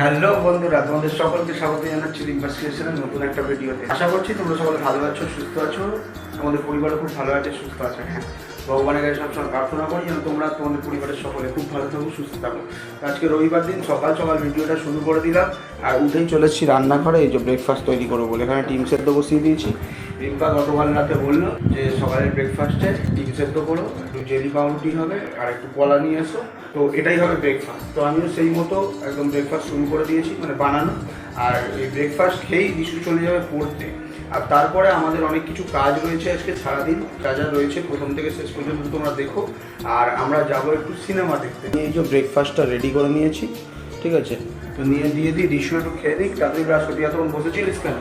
Hello বন্ধুরা, তোমাদের সকলকে স্বাগত জানাচ্ছি রিম্পাস ক্রিয়েশনের নতুন একটা ভিডিওতে। আশা করছি তোমরা সকলে ভালো আছো, সুস্থ আছো। আমাদের পরিবারও খুব ভালো আছে, সুস্থ আছে হ্যাঁ। ভগবানের কাছে সবসময় প্রার্থনা করি যেন তোমরা তোমাদের পরিবারের সকলে খুব ভালো থাকো, সুস্থ থাকো। আজকে রবিবার দিন, সকাল সকাল ভিডিওটা শুরু করে দিলাম। আর উঠেই চলে এসেছি রান্নাঘরে, এই যে ব্রেকফাস্ট তৈরি করব বলে। এখানে ডিম সেদ্ধ বসিয়ে দিয়েছি। রিম্পা গতকাল রাতে বলল যে সকালের ব্রেকফাস্টে ডিম সেদ্ধ করো, একটু জেলি পাউরুটি হবে আর একটু কলা নিয়ে এসো। তো এটাই হবে ব্রেকফাস্ট তো আমিও সেই মতো একদম ব্রেকফাস্ট শুরু করে দিয়েছি মানে বানানো। আর এই ব্রেকফাস্ট খেয়েই দিশু চলে যাবে পড়তে। আর তারপরে আমাদের অনেক কিছু কাজ রয়েছে আজকে সারাদিন। যা যা রয়েছে প্রথম থেকে শেষ পর্যন্ত তোমরা দেখো। আর আমরা যাব একটু সিনেমা দেখতে। এই যে ব্রেকফাস্টটা রেডি করে নিয়েছি, ঠিক আছে? তো নিয়ে দিয়ে দিই রিশু একটু খেয়ে দিই তাড়াতাড়ি ব্রাশ করতে তখন বসেছিলিস কেন?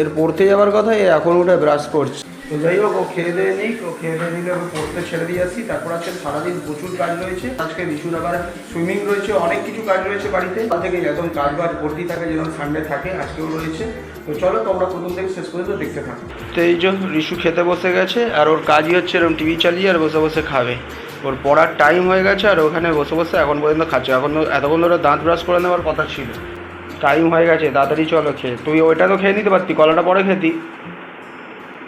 এর পড়তে যাওয়ার কথা এ এখন উঠে ব্রাশ করছে। তো যাই হোক ও খেয়ে দিয়ে নিই ও খেয়ে দিয়ে নিলে ওকে পড়তে ছেড়ে দিয়ে আসি। তারপর আজকে সারাদিন প্রচুর কাজ রয়েছে। আজকে রিসুর আবার সুইমিং রয়েছে অনেক কিছু কাজ রয়েছে বাড়িতে। তা থেকে একদম কাজ বাজ ভর্তি থাকে যেমন সানডে থাকে আজকেও রয়েছে। তো চলো তোমরা প্রথম থেকে শেষ পর্যন্ত দেখতে থাকো। তো এই যে রিসু খেতে বসে গেছে আর ওর কাজই হচ্ছে এরকম টিভি চালিয়ে আর বসে বসে খাবে। ওর পড়ার টাইম হয়ে গেছে আর ওখানে বসে বসে এখন পর্যন্ত খাচ্ছে। এখন এতক্ষণ ধরে দাঁত ব্রাশ করে নেওয়ার কথা ছিল। টাইম হয়ে গেছে তাড়াতাড়ি চলো খেয়ে। তুই ওইটা তো খেয়ে নিতে পারতি কলাটা পরে খেতি।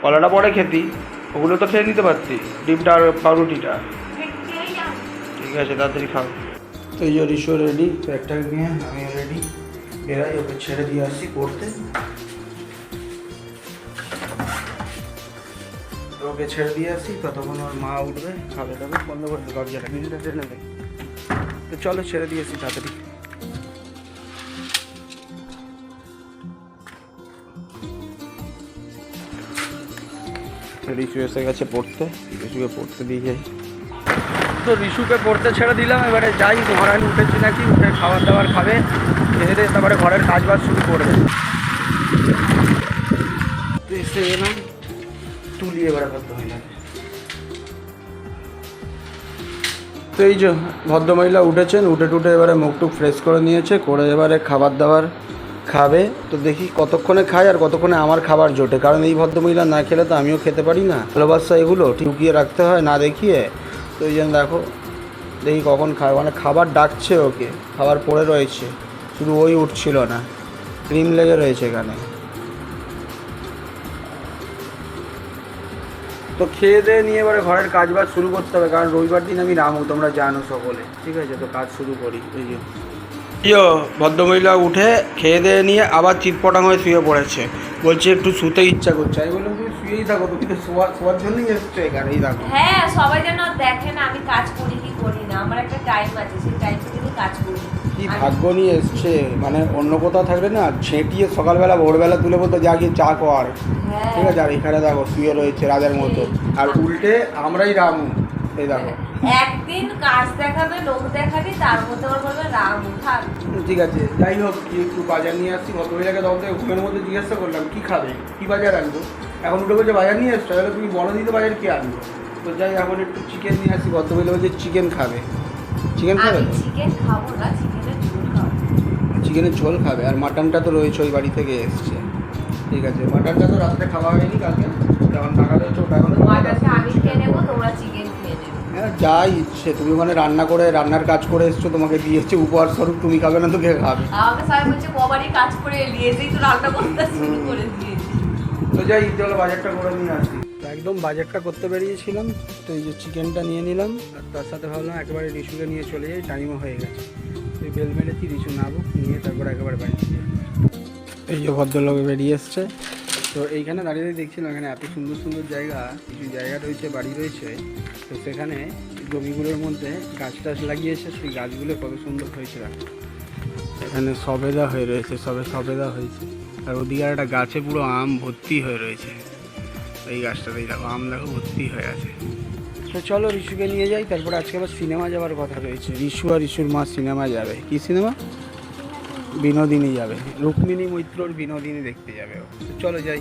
কলাটা পরে খেতি ওগুলো তো খেয়ে নিতে পারতি ডিমটা আর পাউরুটিটা। ঠিক আছে তাড়াতাড়ি খাও। তো এই যে রিশো রেডি তো একটা নিয়ে আমি রেডি বেরাই ওকে ছেড়ে দিয়ে আসি পড়তে। ওকে ছেড়ে দিয়ে আসি ততক্ষণ ওর মা উঠবে খাবে দাবে বন্ধ করে দেবে দরজাটা। গ্রিলটা টেনে দেবে তো চলো ছেড়ে দিয়ে আসি তাড়াতাড়ি। রিশু এসে গেছে পড়তে। রিশুকে পড়তে দিয়ে যাই। তো রিশুকে পড়তে ছেড়ে দিলাম এবারে যাই মহারানী উঠেছি নাকি উঠে খাবার দাবার খাবে খেয়ে দিয়ে তারপরে ঘরের কাজ বাজ শুরু করবে তো এসে এলাম তুলি এবারে করতে হয় না তো এই যে ভদ্রমহিলা উঠেছেন উঠে টুটে এবারে মুখ টুক ফ্রেশ করে নিয়েছে করে এবারে খাবার দাবার খাবে, তো দেখি কতক্ষণে খায় আর কতক্ষণে আমার খাবার জোটে। কারণ এই ভদ্রমহিলা না খেলে তো আমিও খেতে পারি না। ভালোবাসা এগুলো লুকিয়ে রাখতে হয়, না দেখিয়ে। তো এই জন্য দেখো, দেখি কখন খায়। মানে খাবার ডাকছে ওকে, খাবার পড়ে রয়েছে। শুধু ওই উঠছিল না, ক্রিম লেগে রয়েছে এখানে। তো খেয়ে দিয়ে নিয়ে এবারে ঘরের কাজ বাজ শুরু করতে হবে, কারণ রবিবার দিন আমি রামু, তোমরা জানো সকলে। ঠিক আছে, তো কাজ শুরু করি ওই যে। ইয়ো ভদ্রমহিলা উঠে খেয়ে দিয়ে নিয়ে আবার চিটপটাং হয়ে শুয়ে পড়েছে। বলছে একটু শুতে ইচ্ছা করছে। আমি বললাম তুমি শুয়েই থাকো তুমি তো শোয়া শোয়ার জন্যই এসছো এখানে এই দেখো হ্যাঁ সবাই যেন দেখে না আমি কাজ করি কি করি না আমার একটা টাইম আছে সেই টাইমে কিন্তু কাজ করি। কি ভাগ্য নিয়ে এসছে মানে অন্য কোথাও থাকলে না ছেটিয়ে সকালবেলা ভোরবেলা তুলে বলতো যা গিয়ে চা কর। হ্যাঁ। ঠিক আছে আর এখানে দেখো শুয়ে রয়েছে রাজার মতো। আর উল্টে আমরাই রামু। এই দেখো। একদিন কাজ দেখাবে লোক দেখাবি তার মধ্যে আবার বলবে রাম থাক ঠিক আছে যাই হোক একটু বাজার নিয়ে আসছি ভদ্রমহিলাকে তখন থেকে ঘুমের মধ্যে জিজ্ঞাসা করলাম কি খাবে? কি বাজার আনব? এখন উঠে বলছে বাজার নিয়ে এসছো তাহলে তুমি বলো দিতে বাজার কি আনব? তো যাই এখন একটু চিকেন নিয়ে আসি ভদ্রমহিলা বলছে চিকেন খাবে। চিকেন খাবে চিকেন খাব না চিকেনের ঝোল খাব। চিকেনের ঝোল খাবে আর মাটনটা তো রয়েছে ওই বাড়ি থেকে এসছে। ঠিক আছে মাটনটা তো রাত্রে খাওয়া হয়নি কালকে যখন টাকা রয়েছে ওটা এখন আমি খেয়ে নেব তোমরা চিকেন যা ইচ্ছে। তুমি মানে রান্না করে রান্নার কাজ করে এসছো তোমাকে দিয়েছে উপহার স্বরূপ তুমি খাবে না তো কে খাবে? আমাকে সবাই বলছে কবারই কাজ করে দিয়েছেই তো রান্না করতে শুরু করে দিয়েছি। তো যাই চলো বাজারটা করে নিয়ে আসি। একদম বাজারটা করতে বেরিয়েছিলাম তো এই যে চিকেনটা নিয়ে নিলাম আর তার সাথে ভাবলাম একেবারে রিসুকে নিয়ে চলে যাই টাইমও হয়ে গেছে। তুই বেল মেরেছি রিসু নাবুক নিয়ে তারপর একেবারে বাড়ি এই যে ভদ্রলোক বেরিয়ে এসছে। তো এইখানে দাঁড়িয়ে দেখছিলাম, এখানে এত সুন্দর সুন্দর জায়গা, কিছু জায়গা রয়েছে, বাড়ি রয়েছে। তো সেখানে জমিগুলোর মধ্যে গাছ টাছ লাগিয়েছে, সেই গাছগুলো কত সুন্দর হয়েছে। এখানে সবেদা হয়ে রয়েছে, সবে সবেদা হয়েছে। আর ওদিকে একটা গাছে পুরো আম ভর্তি হয়ে রয়েছে। এই গাছটাতেই দেখো, আম দেখো ভর্তি হয়ে আছে। তো চলো ঋষুকে নিয়ে যাই, তারপরে আজকে আবার সিনেমা যাওয়ার কথা রয়েছে। ঋষু আর ঋষুর মা সিনেমা যাবে। কি সিনেমা? বিনোদিনী যাবে। রুক্মিণী মৈত্রর বিনোদিনী দেখতে যাবে চলো যাই।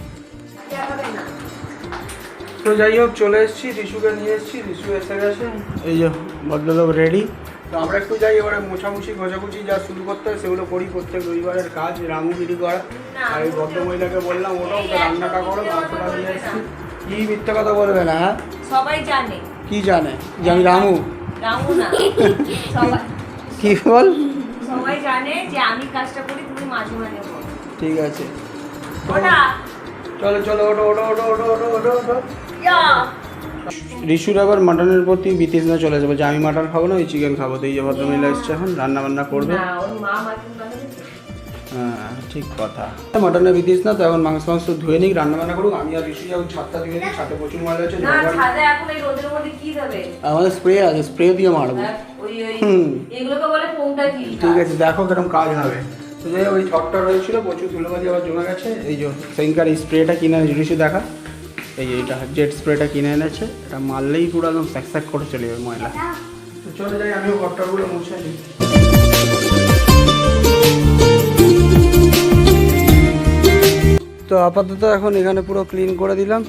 তো যাই হোক চলে এসেছি রিশুকে নিয়ে এসেছি রিশু এসে গেছে। এই যে ভদ্রলোক রেডি তো আমরা একটু যাই এবারে মোছামুছি ঘষাঘুষি যা শুরু করতে হয় সেগুলো করি। প্রত্যেক রবিবারের কাজ রামুগিরি করা। আর এই ভদ্রমহিলাকে বললাম ওটা ওটা রান্নাটা করো মাংসটা নিয়ে এসেছি। কি মিথ্যে কথা বলবে না হ্যাঁ? সবাই জানে। কি জানে? যে আমি রামু। রামু না। সবাই কি বল? সবাই জানে যে আমি কাজটা করি তুমি মাঝে মাঝে ঠিক আছে। ওটা। চলো চলো ওটো ওটো ওটো ওটো ওটো ওটো ওটো ঋষুর রিসুর আবার মাটনের প্রতি বিতৃষ্ণা চলে যাবে। যে আমি মাটন খাব না ওই চিকেন খাব। তো এই যে ভদ্রমহিলা এসছে এখন রান্না বান্না করবে ওর মা ঠিক কথা। মাটনের বিতৃষ্ণা তো এখন মাংস মাংস ধুয়ে নিই রান্না বান্না করুক আমি আর রিসু যাব ছাদটা ধুয়ে নিই ছাদে প্রচুর ময়লা আছে না ছাদে এখন এই রোদের মধ্যে কি দেবে? আমাদের স্প্রে আছে স্প্রে দিয়ে মারবো। হ্যাঁ, ওই ওই হুম। এগুলোকে বলে ফোনটা কি? ঠিক আছে দেখো কীরকম কাজ হবে। যে ওই ছটটা রয়েছিল প্রচুর ধুলোবাজি আবার জমে গেছে। এই যে সেদিনকার এই স্প্রেটা কিনে দেখা। এই যে এটা জেট স্প্রেটা কিনে এনেছে এটা মারলেই পুরো একদম স্যাক করে চলে যাবে ময়লা। তো চলে যাই আমিও ঘরটাগুলো মুছে নিই। তো আপাতত এখন এখানে পুরো ক্লিন করে দিলাম।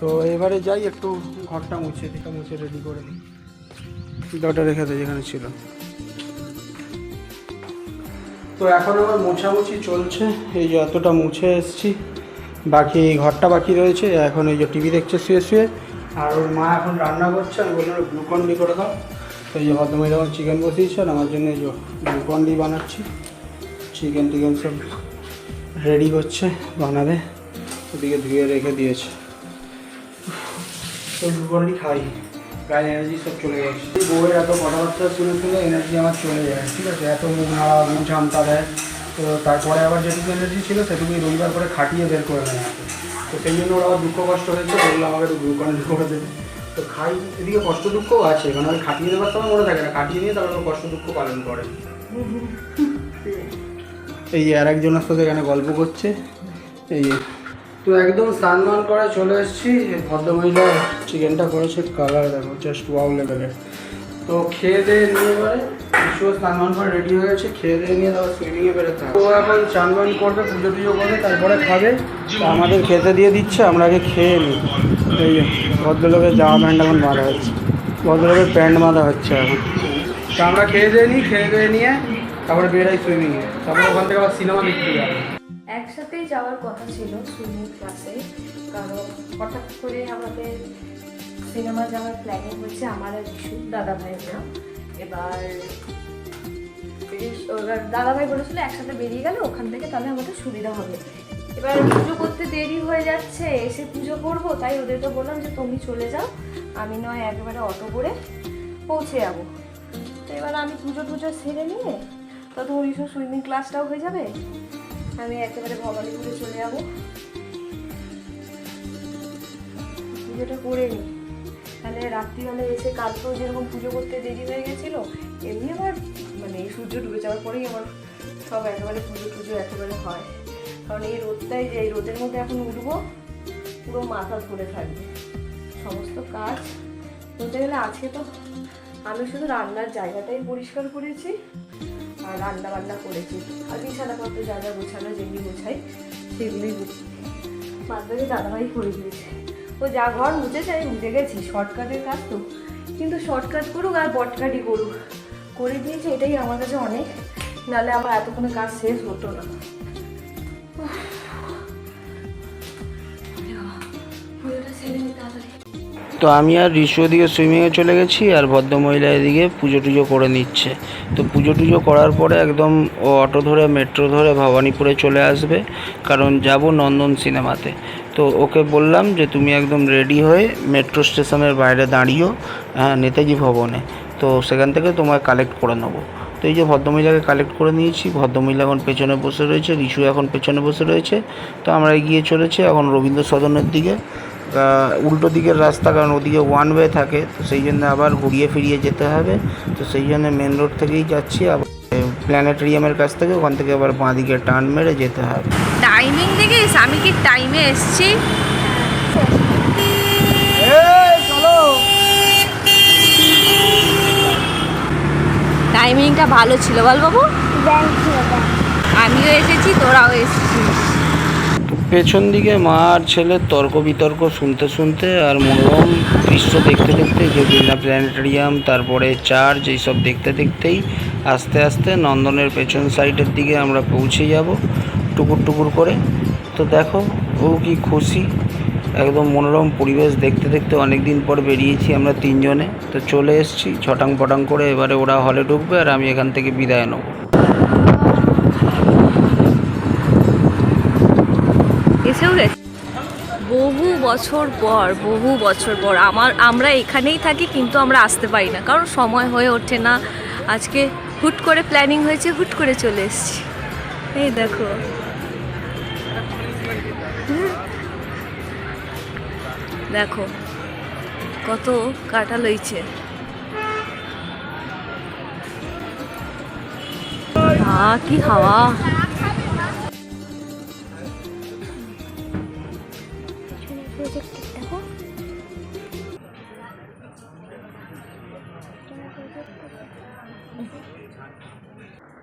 তো এবারে যাই, একটু ঘরটা মুছে দিকে মুছে রেডি করে দিই দটা রেখে দেয় যেখানে ছিল। তো এখন আমার মোছামুছি চলছে, এই যে এতটা মুছে এসেছি। বাকি ঘরটা বাকি রয়েছে, এখন এই যে টিভি দেখছে শুয়ে শুয়ে। আর ওর মা এখন রান্না করছে, আমি বললাম গ্লুকন ডি করে দাও। তো এই যে ভদ্রমহিলা চিকেন বসিয়েছে, আর আমার জন্য এই যে গ্লুকন ডি বানাচ্ছি। চিকেন টিকেন সব রেডি করছে, বানাবে। ওদিকে ধুয়ে রেখে দিয়েছে। তো ডি খাই। গায়ে এনার্জি সব চলে এই বউয়ের এত কথাবার্তা শুনে শুনে এনার্জি আমার চলে যায়, ঠিক আছে? এত মুখ নাড়া মুখ ঝামটা দেয়। তো তারপরে আবার যেটুকু এনার্জি ছিল, সেটুকুই রবিবার করে খাটিয়ে বের করে নেয় তো সেই জন্য ওরা দুঃখ কষ্ট হয়েছে, বলল আমাকে একটু গ্লুকন ডি করে দেবে তো খাই, এদিকে কষ্ট দুঃখও আছে আমি খাটিয়ে দেওয়ার সময় মনে থাকে না। খাটিয়ে নিয়ে তারপর কষ্ট দুঃখ পালন করে। এই আর একজনের সাথে এখানে গল্প করছে। এই তো একদম স্নান মান করে চলে এসেছি। ভদ্রমহিলা চিকেনটা করেছে কালার দেখো জাস্ট ওয়াও লেভেলের তো খেয়ে দিয়ে নিয়ে এবারে বিশুও স্নান মান করে রেডি হয়ে গেছে, খেয়ে দিয়ে নিয়ে তারপর সুইমিংয়ে বেরোতে হবে। তো এখন চান বান করবে পুজো টুজো করবে, তারপরে খাবে। তো আমাদের খেতে দিয়ে দিচ্ছে, আমরা আগে খেয়ে নিই। এই ভদ্রলোকের জামা প্যান্ট এখন বাঁধা হচ্ছে ভদ্রলোকের প্যান্ট বাঁধা হচ্ছে এখন। তো আমরা খেয়ে দিয়ে নিই, খেয়ে দিয়ে নিয়ে তারপরে বেরাই সুইমিংয়ে তারপরে ওখান থেকে আবার সিনেমা দেখতে যাব। একসাথেই যাওয়ার কথা ছিল সুইমিং ক্লাসে কারণ হঠাৎ করে আমাদের সিনেমা যাওয়ার প্ল্যানিং হয়েছে, আমার আর ইস্যু দাদা ভাইয়েরা বেশ- এবার দাদা ভাই বলেছিল একসাথে বেরিয়ে গেলে ওখান থেকে তাহলে আমাদের সুবিধা হবে। এবার পুজো করতে দেরি হয়ে যাচ্ছে, এসে পুজো করব, তাই ওদেরকে বললাম যে তুমি চলে যাও, আমি নয়, একেবারে অটো করে পৌঁছে যাব। তো এবার আমি পুজো টুজো সেরে নিয়ে তত ওই সুইমিং ক্লাসটাও হয়ে যাবে। আমি একেবারে ভবানীপুরে চলে যাব। পুজোটা করে নিই তাহলে রাত্রিবেলা এসে কালকেও যেরকম পুজো করতে দেরি হয়ে গেছিল, এমনি আমার মানে সূর্য ডুবে যাওয়ার পরেই আমার সব একেবারে পুজো টুজো একেবারে হয়। কারণ এই রোদটাই যে, এই রোদের মধ্যে এখন উঠবো, পুরো মাথা ধরে থাকবে। সমস্ত কাজ বলতে গেলে আজকে তো আমি শুধু রান্নার জায়গাটাই পরিষ্কার করেছি আর রান্না বান্না করেছি। আর বিছানাপত্র যা যা গোছানো যেগুলি গোছাই, সেগুলি গুছি। বাকি দাদাভাই করে দিয়েছে। ও যা ঘর মুছেছে আমি মুছে গেছি শর্টকাটের কাজ তো। কিন্তু শর্টকাট করুক আর বটকাটি করুক। করে দিয়েছে, এটাই আমার কাছে অনেক। নাহলে আমার এতক্ষণে কাজ শেষ হতো না। পুজোটা তাড়াতাড়ি তো আমি আর ঋষু ওদিকে সুইমিংয়ে চলে গেছি আর ভদ্রমহিলা এদিকে পুজো টুজো করে নিচ্ছে। তো পুজো টুজো করার পরে একদম ও অটো ধরে মেট্রো ধরে ভবানীপুরে চলে আসবে, কারণ যাব নন্দন সিনেমাতে। তো ওকে বললাম যে, তুমি একদম রেডি হয়ে মেট্রো স্টেশনের বাইরে দাঁড়িয়েও হ্যাঁ নেতাজি ভবনে। তো সেখান থেকে তোমায় কালেক্ট করে নেব। তো এই যে ভদ্রমহিলাকে কালেক্ট করে নিয়েছি, ভদ্রমহিলা এখন পেছনে বসে রয়েছে রিশু এখন পেছনে বসে রয়েছে। তো আমরা এগিয়ে চলেছি এখন রবীন্দ্র সদনের দিকে। উল্টো দিকের রাস্তা কারণ ওদিকে ওয়ান ওয়ে থাকে তো সেই জন্য আবার ঘুরিয়ে ফিরিয়ে যেতে হবে। তো সেই জন্য মেন রোড থেকেই যাচ্ছি আবার প্ল্যানেটেরিয়ামের কাছ থেকে ওখান থেকে আবার বাঁ দিকে টার্ন মেরে যেতে হবে। টাইমিং দেখিস? আমি কি টাইমে এসছি? টাইমিংটা ভালো ছিল বল বাবু। আমিও এসেছি তোরাও এসেছিস। পেছন দিকে মা আর ছেলের তর্ক বিতর্ক শুনতে শুনতে আর মনোরম দৃশ্য দেখতে দেখতে যে বিড়লা প্ল্যানেটেরিয়াম, তারপরে চার্চ, এইসব দেখতে দেখতেই আস্তে আস্তে নন্দনের পেছন সাইডের দিকে আমরা পৌঁছে যাব টুকুর টুকুর করে। তো দেখো, ও কি খুশি। একদম মনোরম পরিবেশ দেখতে দেখতে অনেক দিন পর বেরিয়েছি আমরা তিনজনে। তো চলে এসেছি ছটাং পটাং করে, এবারে ওরা হলে ঢুকবে আর আমি এখান থেকে বিদায় নেব। বছর পর, বহু বছর পর আমার, আমরা এখানেই থাকি কিন্তু আমরা আসতে পারি না। কারণ সময় হয়ে ওঠে না। আজকে হুট করে প্ল্যানিং হয়েছে, হুট করে চলে এসেছি। এই দেখো। দেখো, কত কাটা লইছে আ কি হাওয়া।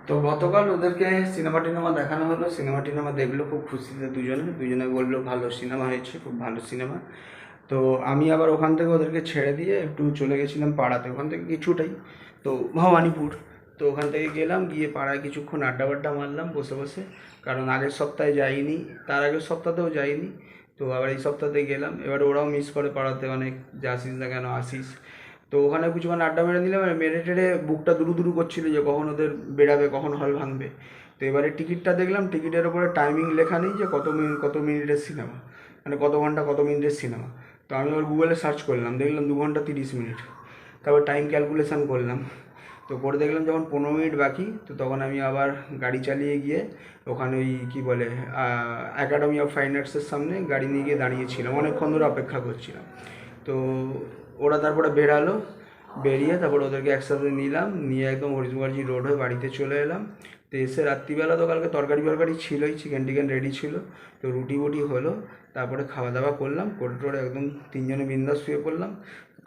তো গতকাল ওদেরকে সিনেমা টিনেমা দেখানো হলো। সিনেমা টিনেমা দেখল, খুব খুশিতে দুজনে। দুজনে বলল, ভালো সিনেমা হয়েছে, খুব ভালো সিনেমা। তো আমি আবার ওখান থেকে ওদেরকে ছেড়ে দিয়ে একটু চলে গেছিলাম পাড়াতে। ওখান থেকে কিছুটাই, তো ভবানীপুর। তো ওখান থেকে গেলাম, গিয়ে পাড়ায় কিছুক্ষণ আড্ডা বাড্ডা মারলাম বসে বসে। কারণ আগের সপ্তাহে যাইনি, তার আগের সপ্তাহতেও যাইনি। তো আবার এই সপ্তাহতে গেলাম। এবার ওরাও মিস করে পাড়াতে অনেক যে আসিস না কেন, আসিস? তো ওখানে কিছুক্ষণ আড্ডা মেরে নিলাম আর মেরে টেরে বুকটা দুরু দুরু করছিল যে কখন ওদের বেরাবে কখন হল ভাঙবে। তো এবারে টিকিটটা দেখলাম, টিকিটের ওপরে টাইমিং লেখা নেই যে কত মিনিট কত মিনিটের সিনেমা মানে কত ঘণ্টা, কত মিনিটের সিনেমা তো আমি ওর গুগলে সার্চ করলাম, দেখলাম দু ঘণ্টা তিরিশ মিনিট। তারপর টাইম ক্যালকুলেশান করলাম। তো করে দেখলাম যখন পনেরো মিনিট বাকি, তো তখন আমি আবার গাড়ি চালিয়ে গিয়ে ওখানে ওই কী বলে একাডেমি অফ ফাইন আর্টসের সামনে গাড়ি নিয়ে গিয়ে দাঁড়িয়েছিলাম। অনেকক্ষণ ধরে অপেক্ষা করছিলাম। তো ওরা তারপরে বেরালো, বেরিয়ে তারপর ওদেরকে একসাথে নিলাম, নিয়ে একদম হরিশ রোড হয়ে বাড়িতে চলে এলাম। তো এসে রাত্রিবেলা তো কালকে তরকারি ফরকারি ছিলই চিকেন টিকেন রেডি ছিল। তো রুটি বুটি হলো, তারপরে খাওয়া দাওয়া করলাম করে টোরে একদম তিনজনে বিন্দাস শুয়ে পড়লাম।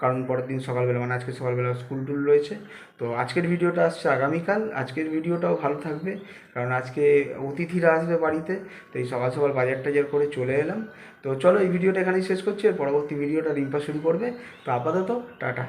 কারণ পরের দিন সকালবেলা মানে আজকে সকালবেলা স্কুল টুল রয়েছে। তো আজকের ভিডিওটা আসছে আগামীকাল। আজকের ভিডিওটাও ভালো থাকবে, কারণ আজকে অতিথিরা আসবে বাড়িতে, তো এই সকাল সকাল বাজার টাজার করে চলে এলাম। তো চলো এই ভিডিওটা এখানেই শেষ করছি আর পরবর্তী ভিডিওটা রিম্পা শুরু করবে। তো আপাতত, টাটা।